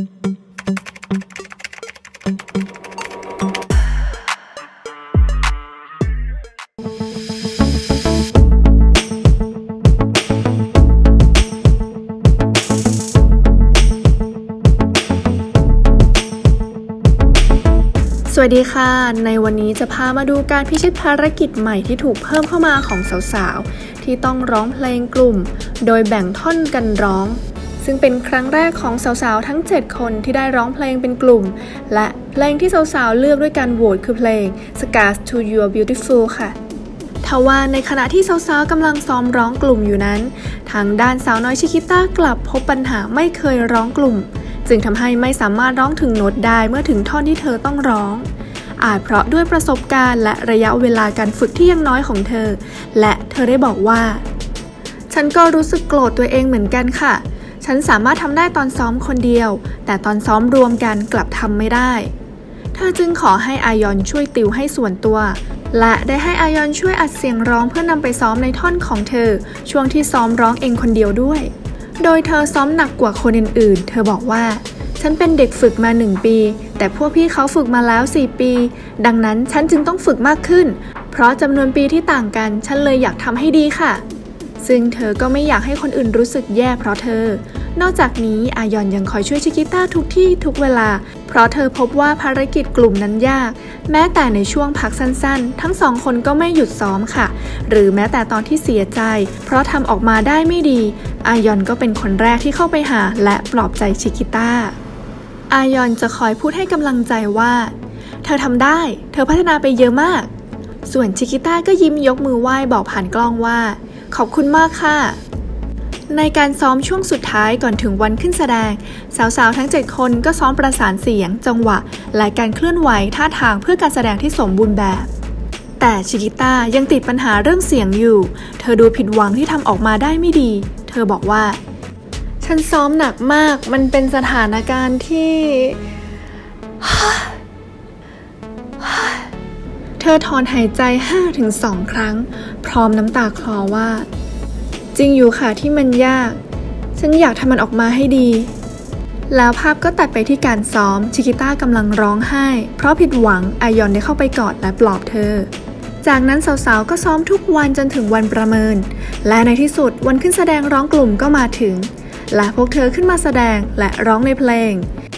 สวัสดีค่ะ ในวันนี้จะพามาดูการพิชิตภารกิจใหม่ที่ถูกเพิ่มเข้ามาของสาวๆ ที่ต้องร้องเพลงกลุ่ม โดยแบ่งท่อนกันร้อง ซึ่งเป็นครั้งแรกของสาวๆ ทั้ง 7 คนที่ได้ร้องเพลงเป็นกลุ่ม และเพลงที่สาวๆ เลือกด้วยการโหวตคือเพลง Scars to Your Beautiful ค่ะทว่าในขณะที่สาวๆกำลังซ้อมร้องกลุ่มอยู่นั้น ทางด้านสาวน้อยชิคิต้ากลับพบปัญหาไม่เคยร้องกลุ่ม จึงทำให้ไม่สามารถร้องถึงโน้ตได้เมื่อถึงท่อนที่เธอต้องร้องอาจเพราะด้วยประสบการณ์และระยะเวลาการฝึกที่ยังน้อยของเธอ และเธอได้บอกว่า ฉันก็รู้สึกโกรธตัวเองเหมือนกันค่ะ ฉันสามารถทำได้ตอนซ้อมคนเดียว แต่ตอนซ้อมรวมกันกลับทำไม่ได้ เธอจึงขอให้อายอนช่วยติวให้ส่วนตัว และได้ให้อายอนช่วยอัดเสียงร้องเพื่อนำไปซ้อมในท่อนของเธอ ช่วงที่ซ้อมร้องเองคนเดียวด้วย โดยเธอซ้อมหนักกว่าคนอื่นๆ เธอบอกว่า ฉันเป็นเด็กฝึกมา1ปี แต่พวกพี่เขาฝึกมาแล้ว 4 ปี ดังนั้นฉันจึงต้องฝึกมากขึ้น เพราะจำนวนปีที่ต่างกัน ฉันเลยอยากทำให้ดีค่ะซึ่งเธอก็ไม่อยากให้คนอื่นรู้สึกแย่เพราะเธอ นอกจากนี้อายอนยังคอยช่วยชิกิต้าทุกที่ทุกเวลา เพราะเธอพบว่าภารกิจกลุ่มนั้นยาก แม้แต่ในช่วงพักสั้นๆ ทั้งสองคนก็ไม่หยุดซ้อมค่ะ หรือแม้แต่ตอนที่เสียใจ เพราะทำออกมาได้ไม่ดี อายอนก็เป็นคนแรกที่เข้าไปหา และปลอบใจชิกิต้า อายอนจะคอยพูดให้กำลังใจว่า เธอทำได้ เธอพัฒนาไปเยอะมาก ส่วนชิกิต้าก็ยิ้มยกมือไหว้บอกผ่านกล้องว่า ขอบคุณมากค่ะ ในการซ้อมช่วงสุดท้ายก่อนถึงวันขึ้นแสดง สาวๆ ทั้ง 7 คนก็ซ้อมประสานเสียง จังหวะ และการเคลื่อนไหวท่าทางเพื่อการแสดงที่สมบูรณ์แบบ แต่ชิกิต้ายังติดปัญหาเรื่องเสียงอยู่ เธอดูผิดหวังที่ทำออกมาได้ไม่ดี เธอบอกว่า ฉันซ้อมหนักมาก มันเป็นสถานการณ์ที่เธอถอนหายใจ 5-2 ครั้ง พร้อมน้ำตาคลอว่า จริงอยู่ค่ะที่มันยาก ฉันอยากทำมันออกมาให้ดี แล้วภาพก็ตัดไปที่การซ้อม ชิกิต้ากำลังร้องไห้ เพราะผิดหวังอายอนได้เข้าไปกอดและปลอบเธอ จากนั้นสาวๆก็ซ้อมทุกวันจนถึงวันประเมิน และในที่สุดวันขึ้นแสดงร้องกลุ่มก็มาถึง และพวกเธอขึ้นมาแสดงและร้องในเพลง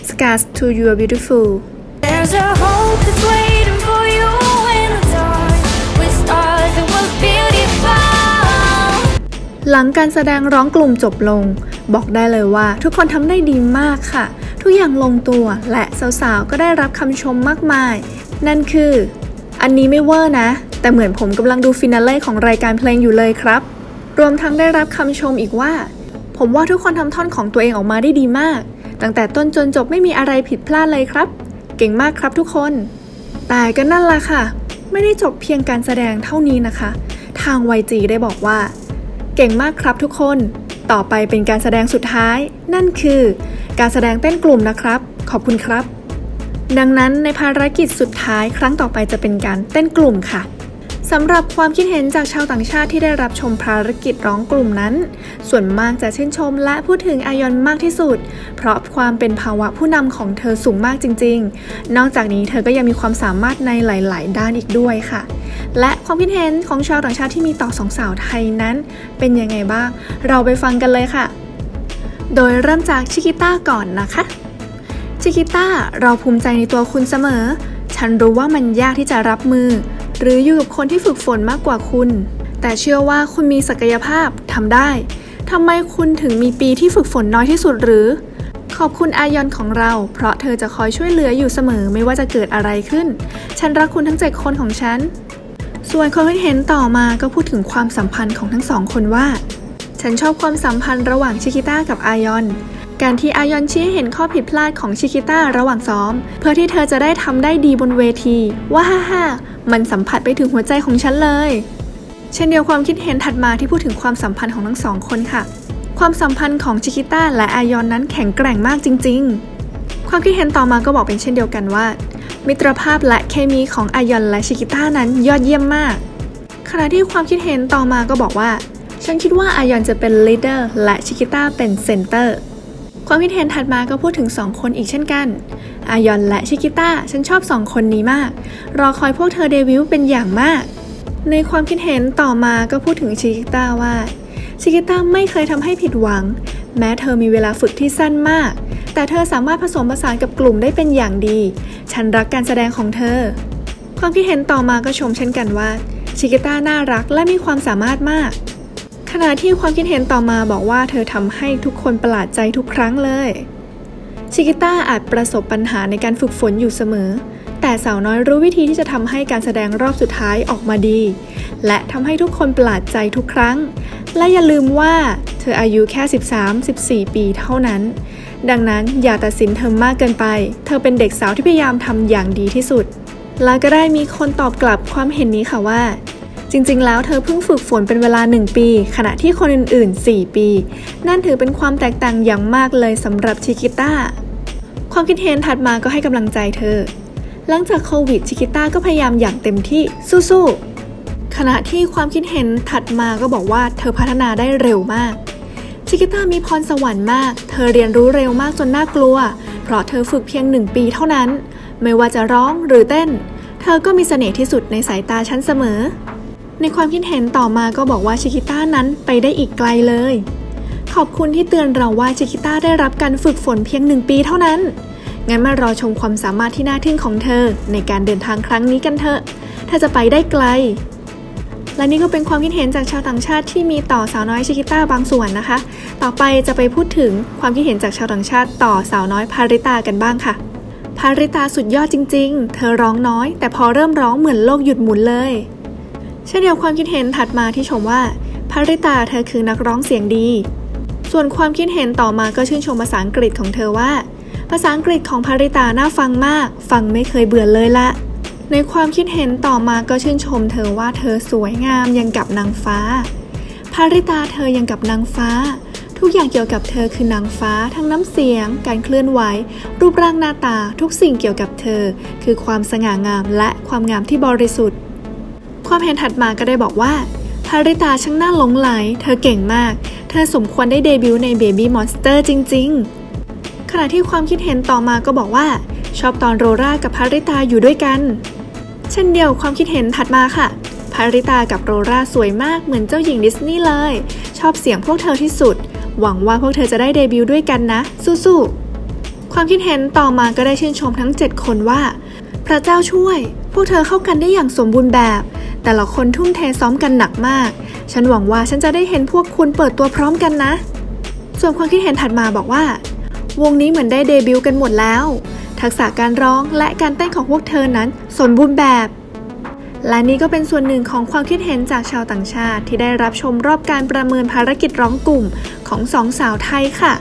Scars to Your Beautiful There's a หลังการแสดงร้องกลุ่มจบลง บอกได้เลยว่าทุกคนทำได้ดีมากค่ะ ทุกอย่างลงตัวและสาวๆ ก็ได้รับคำชมมากมาย นั่นคือ อันนี้ไม่เวอร์นะ แต่เหมือนผมกำลังดูฟินาเล่ของรายการเพลงอยู่เลยครับ รวมทั้งได้รับคำชมอีกว่า ผมว่าทุกคนทำท่อนของตัวเองออกมาได้ดีมาก ตั้งแต่ต้นจนจบไม่มีอะไรผิดพลาดเลยครับ เก่งมากครับทุกคน แต่ก็นั่นละค่ะ ไม่ได้จบเพียงการแสดงเท่านี้นะคะ ทาง YG ได้บอกว่า เก่งมากครับทุกคน ต่อไปเป็นการแสดงสุดท้าย นั่นคือ การแสดงเต้นกลุ่มนะครับ ขอบคุณครับ ดังนั้นในภารกิจสุดท้ายครั้งต่อไปจะเป็นการเต้นกลุ่มค่ะ สำหรับความคิดเห็นจากชาวต่างชาติที่ได้รับชมภารกิจร้องกลุ่มนั้น ส่วนมากจะชื่นชมและพูดถึงอายอนมากที่สุด เพราะความเป็นภาวะผู้นำของเธอสูงมากจริง ๆ นอกจากนี้เธอก็ยังมีความสามารถในหลาย ๆ ด้านอีกด้วยค่ะ และความคิดเห็นของชาวต่างชาติที่มีต่อสองสาวไทยนั้น เป็นยังไงบ้าง เราไปฟังกันเลยค่ะ โดยเริ่มจากชิกิต้าก่อนนะคะชิกิต้าเราภูมิใจในตัวคุณเสมอ ฉันรู้ว่ามันยากที่จะรับมือ หรืออยู่กับคนที่ฝึกฝนมากกว่าคุณ แต่เชื่อว่าคุณมีศักยภาพทำได้ทำไมคุณถึงมีปีที่ฝึกฝนน้อยที่สุดหรือ ขอบคุณอายอนของเรา เพราะเธอจะคอยช่วยเหลืออยู่เสมอไม่ว่าจะเกิดอะไรขึ้น ฉันรักคุณทั้งเจ็ดคนของฉัน ส่วนความคิเห็นต่อมาก็พูดถึงความสัมพันธ์ของทั้งสองคนว่า ฉันชอบความสัมพันธ์ระหว่างชิคิต้ากับอายอน การที่อายอนชี้ให้เห็นข้อผิดพลาดของชิคิต้าระหว่างซ้อม เพื่อที่เธอจะได้ทำได้ดีบนเวที ว่าฮ่าฮ่ามันสัมผัสไปถึงหัวใจของฉันเลย เช่นเดียวความคิดเห็นถัดมาที่พูดถึงความสัมพันธ์ของทั้งสองคนค่ะ ความสัมพันธ์ของชิคิต้าและอายอนนั้นแข็งแกร่งมากจริง ๆ ความคิดเห็นต่อมาก็บอกเป็นเช่นเดียวกันว่า มิตรภาพและเคมีของอายอนและชิคิต้านั้นยอดเยี่ยมมากขณะที่ความคิดเห็นต่อมาก็บอกว่า ฉันคิดว่าอายอนจะเป็นลีดเดอร์และชิคิต้าเป็นเซนเตอร์ ความคิดเห็นถัดมาก็พูดถึง 2 คนอีกเช่นกันอายอนและชิกิต้าฉันชอบ 2 คนนี้มาก รอคอยพวกเธอเดบิวต์เป็นอย่างมาก ในความคิดเห็นต่อมาก็พูดถึงชิกิต้าว่าชิกิต้าไม่เคยทำให้ผิดหวัง แม้เธอมีเวลาฝึกที่สั้นมาก แต่เธอสามารถผสมผสานกับกลุ่มได้เป็นอย่างดี ฉันรักการแสดงของเธอ ความคิดเห็นต่อมาก็ชมเช่นกันว่าชิกิต้าน่ารักและมีความสามารถมาก ขณะที่ความคิดเห็นต่อมาบอกว่าเธอทำให้ทุกคนประหลาดใจทุกครั้งเลยชิกิต้าอาจประสบปัญหาในการฝึกฝนอยู่เสมอ แต่สาวน้อยรู้วิธีที่จะทำให้การแสดงรอบสุดท้ายออกมาดี และทำให้ทุกคนประหลาดใจทุกครั้ง และอย่าลืมว่าเธออายุแค่ 13-14 ปีเท่านั้น ดังนั้นอย่าตัดสินเธอมากเกินไป เธอเป็นเด็กสาวที่พยายามทำอย่างดีที่สุด แล้วก็ได้มีคนตอบกลับความเห็นนี้ค่ะว่า จริงๆ แล้วเธอเพิ่งฝึกฝนเป็นเวลา 1 ปี ขณะที่คนอื่น ๆ 4 ปี นั่นถือเป็นความแตกต่างอย่างมากเลยสำหรับชิกิต้า ความคิดเห็นถัดมาก็ให้กำลังใจเธอ หลังจากโควิดชิกิต้าก็พยายามอย่างเต็มที่สู้ๆ ขณะที่ความคิดเห็นถัดมาก็บอกว่าเธอพัฒนาได้เร็วมาก ชิกิต้ามีพรสวรรค์มาก เธอเรียนรู้เร็วมากจนน่ากลัว เพราะเธอฝึกเพียงหนึ่งปีเท่านั้น ไม่ว่าจะร้องหรือเต้น เธอก็มีเสน่ห์ที่สุดในสายตาฉันเสมอ ในความคิดเห็นต่อมาก็บอกว่าชิคิต้านั้นไปได้อีกไกลเลย ขอบคุณที่เตือนเราว่าชิคิต้าได้รับการฝึกฝนเพียงหนึ่งปีเท่านั้น งั้นมารอชมความสามารถที่น่าทึ่งของเธอ ในการเดินทางครั้งนี้กันเถอะเธอจะไปได้ไกล และนี่ก็เป็นความคิดเห็นจากชาวต่างชาติที่มีต่อสาวน้อยชิคิต้าบางส่วนนะคะ ต่อไปจะไปพูดถึงความคิดเห็นจากชาวต่างชาติต่อสาวน้อยพาริตากันบ้างค่ะพาริตาสุดยอดจริง ๆ เธอร้องน้อย แต่พอเริ่มร้องเหมือนโลกหยุดหมุนเลย เช่นเดียวความคิดเห็นถัดมาที่ชมว่าพาริตาเธอคือนักร้องเสียงดี ส่วนความคิดเห็นต่อมาก็ชื่นชมภาษาอังกฤษของเธอว่า ภาษาอังกฤษของพาริตาน่าฟังมาก ฟังไม่เคยเบื่อเลยละ ในความคิดเห็นต่อมาก็ชื่นชมเธอว่าเธอสวยงามยังกับนางฟ้าพาริตาเธอยังกับนางฟ้า ทุกอย่างเกี่ยวกับเธอคือนางฟ้า ทั้งน้ำเสียง การเคลื่อนไหว รูปร่างหน้าตา ทุกสิ่งเกี่ยวกับเธอ คือความสง่างามและความงามที่บริสุทธิ์ ความเห็นถัดมาก็ได้บอกว่าพาริตาช่างน่าหลงไหล เธอเก่งมาก เธอสมควรได้เดบิวต์ใน Baby Monster จริง ๆ ขณะที่ความคิดเห็นต่อมาก็บอกว่า ชอบตอนโรรากับพาริตาอยู่ด้วยกัน เช่นเดียวความคิดเห็นถัดมาค่ะพาริตากับโรราสวยมากเหมือนเจ้าหญิงดิสนีย์เลย ชอบเสียงพวกเธอที่สุด หวังว่าพวกเธอจะได้เดบิวต์ด้วยกันนะ สู้ๆความคิดเห็นต่อมาก็ได้ชื่นชมทั้ง 7 คนว่า พระเจ้าช่วย พวกเธอเข้ากันได้อย่างสมบูรณ์แบบ แต่ละคนทุ่มเทซ้อมกันหนักมาก ฉันหวังว่าฉันจะได้เห็นพวกคุณเปิดตัวพร้อมกันนะ ส่วนความคิดเห็นถัดมาบอกว่า วงนี้เหมือนได้เดบิวต์กันหมดแล้ว ทักษะการร้องและการเต้นของพวกเธอนั้นสมบูรณ์แบบ และนี่ก็เป็นส่วนหนึ่งของความคิดเห็นจากชาวต่างชาติ ที่ได้รับชมรอบการประเมินภารกิจร้องกลุ่มของสองสาวไทยค่ะ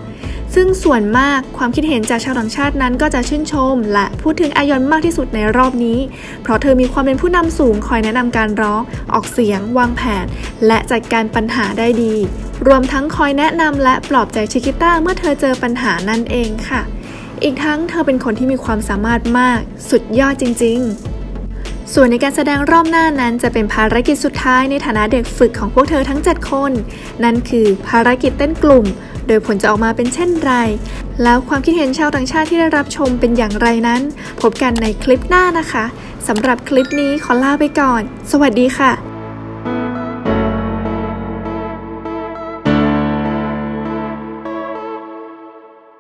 ซึ่งส่วนมากความคิดเห็นจากชาวต่างชาตินั้นก็จะชื่นชม และพูดถึงอายอนมากที่สุดในรอบนี้ เพราะเธอมีความเป็นผู้นำสูงคอยแนะนำการร้อง ออกเสียง วางแผน และจัดการปัญหาได้ดี รวมทั้งคอยแนะนำและปลอบใจชิกิต้าเมื่อเธอเจอปัญหานั่นเองค่ะ อีกทั้งเธอเป็นคนที่มีความสามารถมาก สุดยอดจริง ๆส่วนในการแสดงรอบหน้านั้นจะเป็นภารกิจสุดท้ายในฐานะเด็กฝึกของพวกเธอทั้ง 7 คน นั่นคือภารกิจเต้นกลุ่ม โดยผลจะออกมาเป็นเช่นไร แล้วความคิดเห็นชาวต่างชาติที่ได้รับชมเป็นอย่างไรนั้น พบกันในคลิปหน้านะคะสำหรับคลิปนี้ขอลาไปก่อน สวัสดีค่ะ